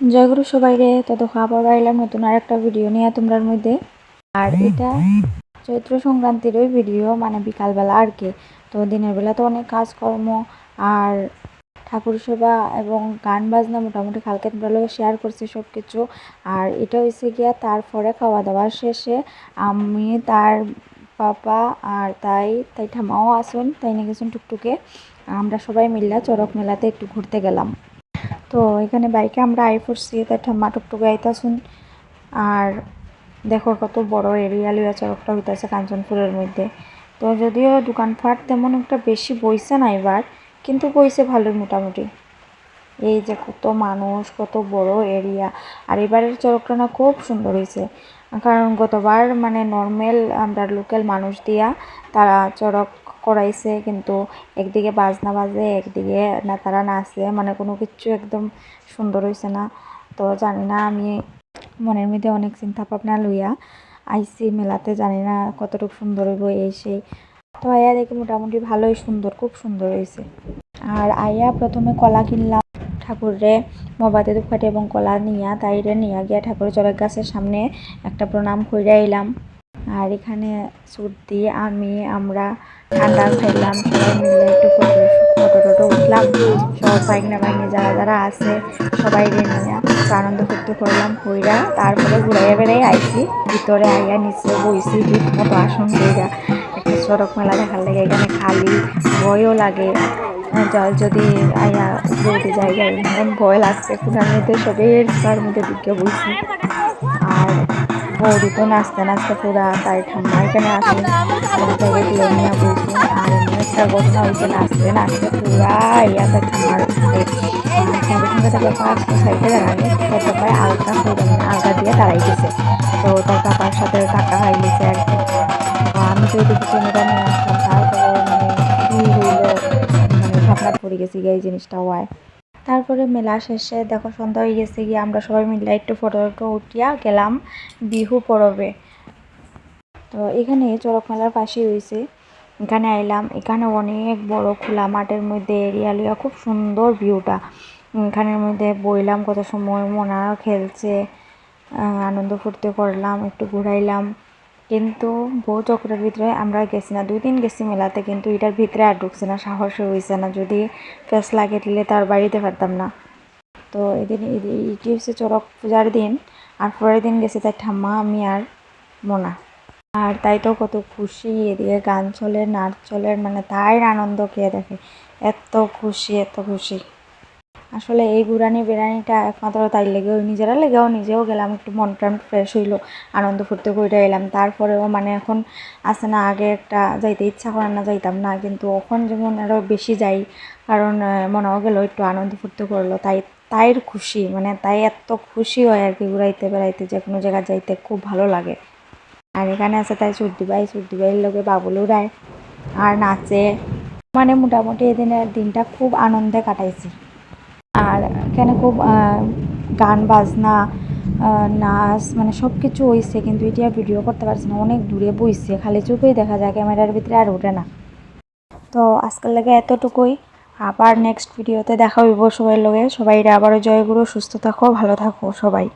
জয়গুরু সবাই রে তো দেখো আবার আইলাম নতুন আর একটা ভিডিও নিয়ে তোমরার মধ্যে। আর এটা চৈত্র সংক্রান্তিরই ভিডিও মানে বিকালবেলা আর কি। তো দিনের বেলা তো অনেক কাজকর্ম আর ঠাকুর সেবা এবং গান বাজনা মোটামুটি কালকে তোমরা লোক শেয়ার করছি সব কিছু আর এটা হয়েছে গিয়া তারপরে খাওয়া দাওয়ার শেষে আমি, তার পাপা আর তাই তাই ঠামাও আসুন, তাই নিয়ে গেছেন টুকটুকে। আমরা সবাই মিললা চড়ক মেলাতে একটু ঘুরতে গেলাম। তো এখানে বাইকে আমরা আই পড়ছি তাই ঠাম্মা টুকটুকে আইতাছুন আর দেখো কত বড় এরিয়া লিয়া চড়কটা হইতাছে কাঞ্চনপুরের মধ্যে। তো যদিও দোকানপাট তেমন একটা বেশি বইছে না এবার, কিন্তু বইছে ভালোই মোটামুটি। এই যে কত মানুষ, কত বড় এরিয়া। আর এবারের চড়কটা না খুব সুন্দর হয়েছে কারণ গতবার মানে নর্মাল আমরা লোকাল মানুষ দিয়া তারা চড়ক করাইছে, কিন্তু একদিকে বাজনা বাজে, একদিকে না তারা নাচে মানে কোনো কিছু একদম সুন্দর হয়েছে না। তো জানি না, আমি মনের মধ্যে অনেক চিন্তা ভাবনা লইয়া আইসি মেলাতে, জানি না কতটুকু সুন্দর হইব এই সেই। তো আয়া দেখি মোটামুটি ভালোই সুন্দর, খুব সুন্দর হয়েছে আর আয়া প্রথমে কলা কিনলাম ঠাকুরে মবাতে দুপাটি এবং কলা নিয়া, তাইরে নিয়া গিয়া ঠাকুরের চড়ক গাছের সামনে একটা প্রণাম কইরা এলাম। আর এখানে সর্দি আমি, আমরা ঠান্ডা খাইলাম, সবাই মিলে একটু ফটো টটো উঠলাম। সব বাইকনা বাইনে যারা যারা আছে সবাই নিয়ে আনন্দ করতে করলাম, কইরা তারপরে ঘুরাইয়া বেড়াই আইছি। ভিতরে আইয়া নিচে বইছি মতো আসন কইরা। একটা সড়ক মেলা দেখার লাগে এখানে খালি, ভয়ও লাগে। যা- যদি আইয়া উপরে জায়গায় এমন ভয় লাগছে। খুনার মধ্যে সবের তার মধ্যে ঢুকে বইছি আর বৌদি তো নাচতে নাচতে পুরা তাই ঠাম্মা এখানে আসে নিয়ে বলছি আর এমন একটা ঘটনা হয়েছে, নাচতে নাচতে পুরা ইয়া তার ঠাম্মার সঙ্গে সঙ্গে তাকে সাইডে দাঁড়ালে তার পাপায় আলগা আলগা দিয়ে দাঁড়াই গেছে তো তার পাপার সাথে টাকা গেছে আর কি। আমি তো এদিকে পড়ে গেছি গিয়ে এই জিনিসটা হয়। তারপরে মেলা শেষে দেখো সন্ধ্যা হয়ে গেছে গিয়ে আমরা সবাই মিলে একটু ফটো টটো উঠিয়া গেলাম বিহু পরবে। তো এখানে চড়ক মেলার পাশেই হয়েছে এখানে আইলাম, এখানে অনেক বড় খোলা মাঠের মধ্যে এরিয়া লিয়া খুব সুন্দর ভিউটা। এখানের মধ্যে বইলাম কত সময় মনারা খেলছে আনন্দ ফুর্তি করলাম, একটু ঘুরাইলাম। কিন্তু বউ চক্রের ভিতরে আমরা গেছি না। দুই দিন গেছি মেলাতে, কিন্তু এটার ভিতরে আর ঢুকছে না, সাহস হয়েছে না। যদি ফেস লাগিয়ে দিলে তার বাড়িতে পারতাম না। তো এদিন এদি- এটি হচ্ছে চড়ক পূজার দিন, আর পরের দিন গেছে তাই ঠাম্মা, আমি আর মোনা। আর তাই তো কত খুশি, এদিকে গান চলে, নাচ চলে মানে তাই আনন্দ কে দেখে। এত খুশি এত খুশি। আসলে এই ঘুরানি বিরানিটা একমাত্র তাই লেগেও, নিজেরা লেগেও, নিজেও গেলাম, একটু মন প্রাণ ফ্রেশ হইল, আনন্দ ফুর্তি করে এলাম। তারপরেও মানে এখন আছে না, আগে একটা যাইতে ইচ্ছা করে না, যাইতাম না, কিন্তু এখন যেমন আরও বেশি যাই, কারণ মনেও গেলো একটু আনন্দ ফুর্তি করল, তাই, তাইর খুশি মানে তাই এত খুশি হয় আর কি ঘুরাইতে বেড়াইতে, যে কোনো জায়গায় যাইতে খুব ভালো লাগে। আর এখানে আছে তাই সর্দি ভাই সর্দি ভাইয়ের লোকে বাবুলু রায় আর নাচে। মানে মোটামুটি এদিনের দিনটা খুব আনন্দে কাটাইছি। আর এখানে খুব গান, বাজনা নাচ মানে সব কিছু হয়েছে কিন্তু এটা ভিডিও করতে পারছি না। অনেক দূরে বইছে, খালি চোখেই দেখা যায়, ক্যামেরার ভিতরে আর ওঠে না। তো আজকাল লাগে এতটুকুই। আবার নেক্সট ভিডিওতে দেখা হইব সবাই লগে। সবাই আবারও জয়গুরু সুস্থ থাকো, ভালো থাকো সবাই।